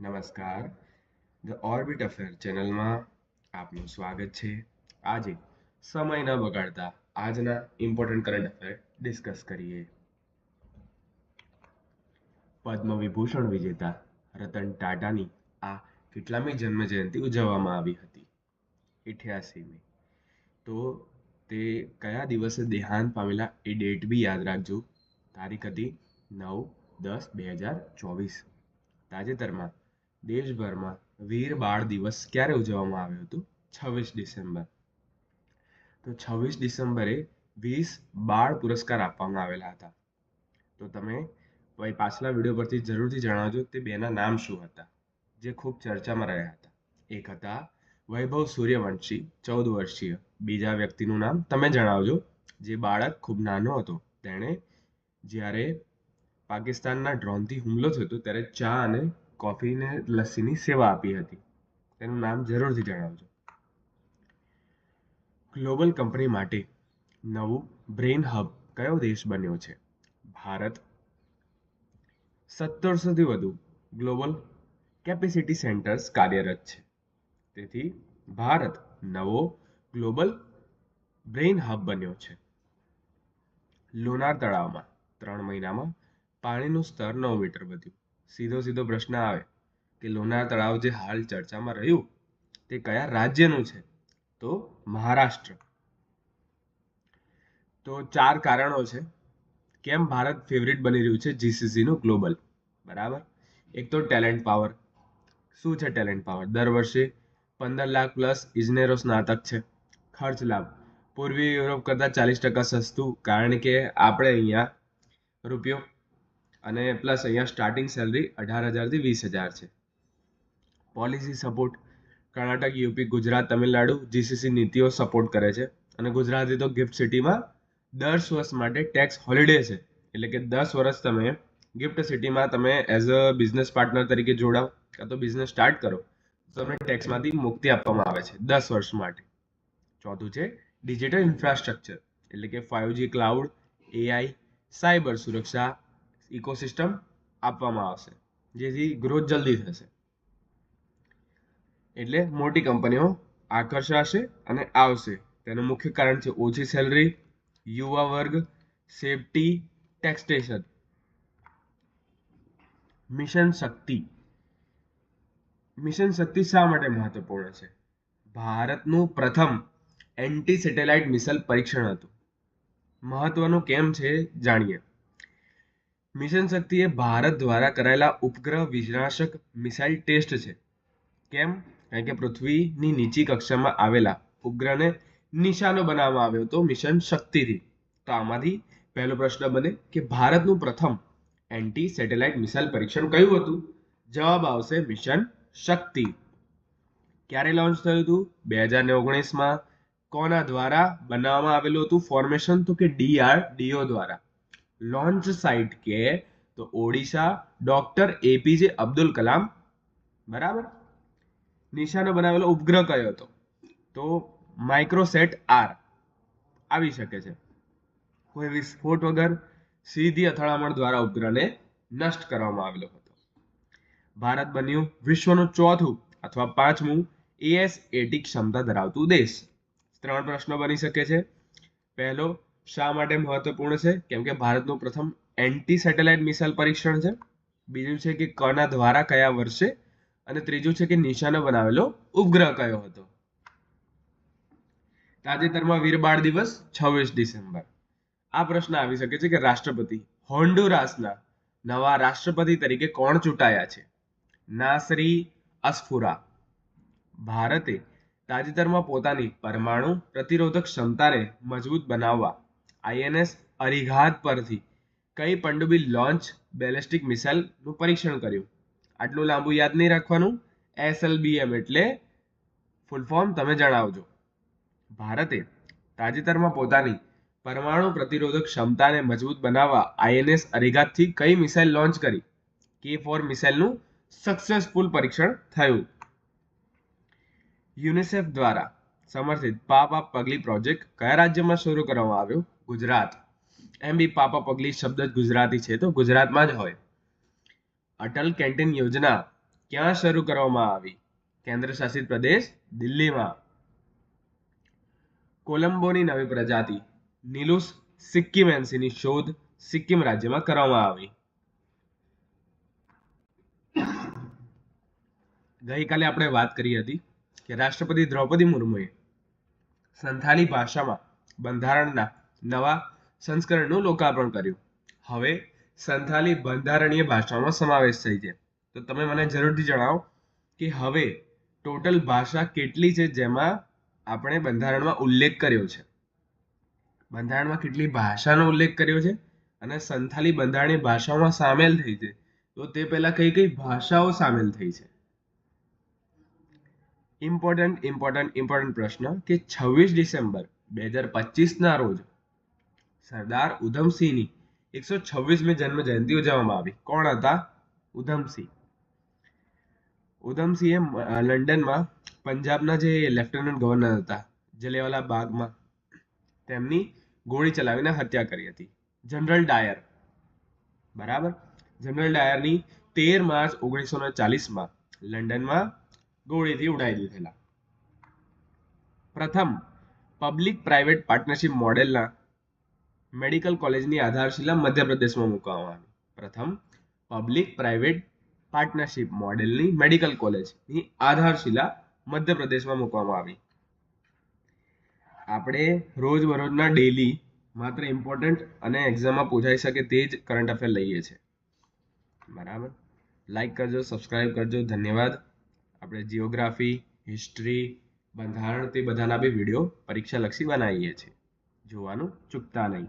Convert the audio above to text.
નમસ્કાર. The orbit affair ચેનલમાં આપનું સ્વાગત છે. આજે સમય ન બગાડતા આજના ઇમ્પોર્ટન્ટ કરંટ અફેર ડિસ્કસ કરીએ. પદ્મ વિભૂષણ વિજેતા રતન ટાટાની આ કેટલામી જન્મ જયંતિ ઉજવવામાં આવી હતી. ઇઠ્યાસીમી તો તે કયા દિવસે દેહાંત પામેલા એ ડેટ બી યાદ રાખજો. તારીખ હતી નવ દસ બે હજાર ચોવીસ. તાજેતરમાં દેશભરમાં વીર બાળ દિવસ ક્યારે ઉજવવામાં આવ્યો હતો? છવ્વીસ ડિસેમ્બર. તો છવ્વીસ ડિસેમ્બરે વીસ બાળ પુરસ્કાર આપવામાં આવેલા હતા. તો તમે ભાઈ પાછલા વીડિયો પરથી જરૂરથી જણાવજો તે બેના નામ શું હતા, જે ખૂબ ચર્ચામાં રહ્યા હતા. એક હતા વૈભવ સૂર્યવંશી, ચૌદ વર્ષીય. બીજા વ્યક્તિનું નામ તમે જણાવજો, જે બાળક ખૂબ નાનો હતો. તેણે જ્યારે પાકિસ્તાનના ડ્રોનથી હુમલો થયો ત્યારે ચા અને કોફીને લસ્સીની સેવા આપી હતી. તેનું નામ જરૂરથી જણાવજો. ગ્લોબલ કંપની માટે નવું બ્રેઇન હબ કયો દેશ બન્યો છે? ભારત. સત્તરસોથી વધુ ગ્લોબલ કેપેસિટી સેન્ટર્સ કાર્યરત છે. તેથી ભારત નવો ગ્લોબલ બ્રેઇન હબ બન્યો છે. લોનાર તળાવમાં ત્રણ મહિનામાં પાણીનું સ્તર નવ મીટર વધ્યું. સીધો સીધો પ્રશ્ન આવે કે લોનાર તળાવ જે હાલ ચર્ચામાં રહ્યું તે કયા રાજ્યનું છે? તો મહારાષ્ટ્ર. તો ચાર કારણો છે. કેમ ભારત ફેવરિટ બની રહ્યું છે જીસીસીનું ગ્લોબલ બરાબર? એક તો ટેલેન્ટ પાવર શું છે ટેલેન્ટ પાવર દર વર્ષે પંદર લાખ પ્લસ ઇજનેરો સ્નાતક છે. ખર્ચ લાભ. પૂર્વી યુરોપ કરતાં ચાલીસ ટકા સસ્તું. કારણ કે આપણે અહીંયા રૂપિયો અને પ્લસ અહીંયા સ્ટાર્ટિંગ સેલરી અઢાર હજારથી વીસ હજાર છે. Policy support Karnataka UP Gujarat, Tamil Nadu GCC નીતિઓ સપોર્ટ કરે છે. અને ગુજરાતી તો ગિફ્ટ સિટીમાં દસ વર્ષ માટે ટેક્સ હોલિડે છે. એટલે કે દસ વર્ષ તમે ગિફ્ટ સિટીમાં તમે એઝ અ બિઝનેસ પાર્ટનર તરીકે જોડાઓ કાં તો બિઝનેસ સ્ટાર્ટ કરો તમને ટેક્સમાંથી મુક્તિ આપવામાં આવે છે દસ વર્ષ માટે. ચોથું છે ડિજિટલ ઇન્ફ્રાસ્ટ્રક્ચર એટલે કે five G cloud AI cyber સુરક્ષા ઇકોસિસ્ટમ આપવામાં આવશે, જેથી ગ્રોથ જલ્દી થશે. એટલે મોટી કંપનીઓ આકર્ષાશે અને આવશે. તેનું મુખ્ય કારણ છે ઓછી સેલરી યુવા વર્ગ safety taxation mission Shakti. Mission Shakti શા માટે મહત્વપૂર્ણ છે? ભારતનું પ્રથમ એન્ટી સેટેલાઇટ મિસાઇલ પરીક્ષણ હતું. મહત્વનું કેમ છે, જાણીએ. મિશન શક્તિ એ ભારત દ્વારા કરાયેલા ઉપગ્રહ વિનાશક મિસાઇલ ટેસ્ટ છે. કેમ? કારણ કે પૃથ્વીની નીચી કક્ષામાં આવેલા ઉપગ્રહને નિશાનો બનાવવામાં આવ્યો હતો મિશન શક્તિથી. તો આમાંથી પહેલો પ્રશ્ન બને કે ભારતનું પ્રથમ એન્ટી સેટેલાઇટ મિસાઇલ પરીક્ષણ કયું હતું? જવાબ આવશે મિશન શક્તિ. ક્યારે લોન્ચ થયું હતું? બે હજાર ને ઓગણીસમાં. કોના દ્વારા બનાવવામાં આવેલું હતું ફોર્મેશન તો કે ડીઆરડીઓ દ્વારા. લોન્ચ સાઇટ કે તો ઓડિશા ડોક્ટર એપીજે અબ્દુલ કલામ બરાબર? નિશાનો બનાવેલો, ઉપગ્રહ કયો હતો? તો માઇક્રોસેટ આર આવી શકે છે. કોઈ વિસ્ફોટ વગર સીધી અથડામણ દ્વારા ઉપગ્રહને નષ્ટ કરવામાં આવેલો હતો. ભારત બન્યું વિશ્વનું ચોથું અથવા પાંચમું એએસ એટી ક્ષમતા ધરાવતું દેશ. ત્રણ પ્રશ્નો બની શકે છે. પહેલો શા માટે મહત્વપૂર્ણ છે? કેમ કે ભારતનું પ્રથમ એન્ટી સેટેલાઇટ મિસાઇલ પરીક્ષણ છે. બીજું છે કે કના દ્વારા કયા વર્ષે? અને ત્રીજું છે કે નિશાનો બનાવેલો ઉપગ્રહ કયો હતો? તાજેતરમાં વીર બાળ દિવસ, છવ્વીસ ડિસેમ્બર. આ પ્રશ્ન આવી શકે છે કે રાષ્ટ્રપતિ હોન્ડુરાસના નવા રાષ્ટ્રપતિ તરીકે કોણ ચૂંટાયા છે? નાસરી અસ્ફુરા. ભારતે તાજેતરમાં પોતાની પરમાણુ પ્રતિરોધક ક્ષમતાને મજબૂત બનાવવા આઈએનએસ અરિઘાત પરથી કઈ પંડુબી લોન્ચ બેલેસ્ટિક મિસાઇલનું પરીક્ષણ કર્યું? આટલું લાંબુ યાદ નહીં રાખવાનું. એસએલબીએમ એટલે ફૂલ ફોર્મ તમે જણાવજો. ભારતે તાજેતરમાં પોતાની પરમાણુ પ્રતિરોધક ક્ષમતાને મજબૂત બનાવવા આઈએનએસ અરિઘાતથી કઈ મિસાઇલ લોન્ચ કરી? કે ફોર મિસાઇલનું સક્સેસફુલ પરીક્ષણ થયું. યુનિસેફ દ્વારા સમર્થિત પાપા પગલી પ્રોજેક્ટ કયા રાજ્યમાં શરૂ કરવામાં આવ્યો? ગુજરાત. એમ બી પાપા પગલી શબ્દ જ ગુજરાતી છે, તો ગુજરાતમાં જ હોય. અટલ કેન્ટીન યોજના ક્યાં શરૂ કરવામાં આવી? કેન્દ્ર શાસિત પ્રદેશ દિલ્હીમાં. કોલંબોની નવી પ્રજાતિ નીલુસ સિક્કિમેન્સીની શોધ સિક્કિમ રાજ્યમાં કરવામાં આવી. ગઈકાલે આપણે વાત કરી હતી કે રાષ્ટ્રપતિ દ્રૌપદી મુર્મુએ સંથાલી ભાષામાં બંધારણના નવા સંસ્કરણનું લોકાર્પણ કર્યું. હવે સંથાલી બંધારણીય ભાષામાં સમાવેશ થઈ છે. તો તમે મને જરૂરથી જણાવો કે હવે ટોટલ ભાષા કેટલી છે જેમાં આપણે બંધારણમાં ઉલ્લેખ કર્યો છે? બંધારણમાં કેટલી ભાષાનો ઉલ્લેખ કર્યો છે અને સંથાલી બંધારણીય ભાષાઓમાં સામેલ થઈ છે? તો તે પહેલા કઈ કઈ ભાષાઓ સામેલ થઈ છે? ઇમ્પોર્ટન્ટ ઇમ્પોર્ટન્ટ ઇમ્પોર્ટન્ટ પ્રશ્ન કે છવ્વીસ ડિસેમ્બર બે હજાર પચીસના રોજ સરદાર ઉધમસિંહની એકસો છવ્વીસમી જન્મ જયંતિ ઉજવવામાં આવી. કોણ હતા? ઉધમસિંહ. ઉધમસિંહે લંડનમાં પંજાબના જે લેફ્ટનન્ટ ગવર્નર હતા જલિયાવાલા બાગમાં, તેમની ગોળી ચલાવીને હત્યા કરી હતી. General Dyer. બરાબર? જનરલ ડાયરની તેર માર્ચ ઓગણીસો ને ચાલીસમાં લંડનમાં ગોળીથી ઉડાવી દીધેલા. પ્રથમ પબ્લિક પ્રાઇવેટ પાર્ટનરશિપ મોડેલના મેડિકલ કોલેજની આધારશિલા મધ્યપ્રદેશમાં મૂકવામાં પ્રથમ, પબ્લિક પ્રાઇવેટ પાર્ટનરશિપ મોડેલની મેડિકલ કોલેજની આધારશિલા મધ્યપ્રદેશમાં મૂકવામાં આવી. આપણે રોજબરોજના ડેલી માત્ર ઇમ્પોર્ટન્ટ અને એક્ઝામમાં પૂછાઈ શકે તે જ કરંટ અફેર લઈએ છીએ. બરાબર? લાઈક કરજો સબસ્ક્રાઈબ કરજો, ધન્યવાદ. આપણે જીઓગ્રાફી, હિસ્ટ્રી, બંધારણ તે બધાના બી વીડિયો પરીક્ષાલક્ષી બનાવીએ છીએ. જોવાનું ચૂકતા નહીં.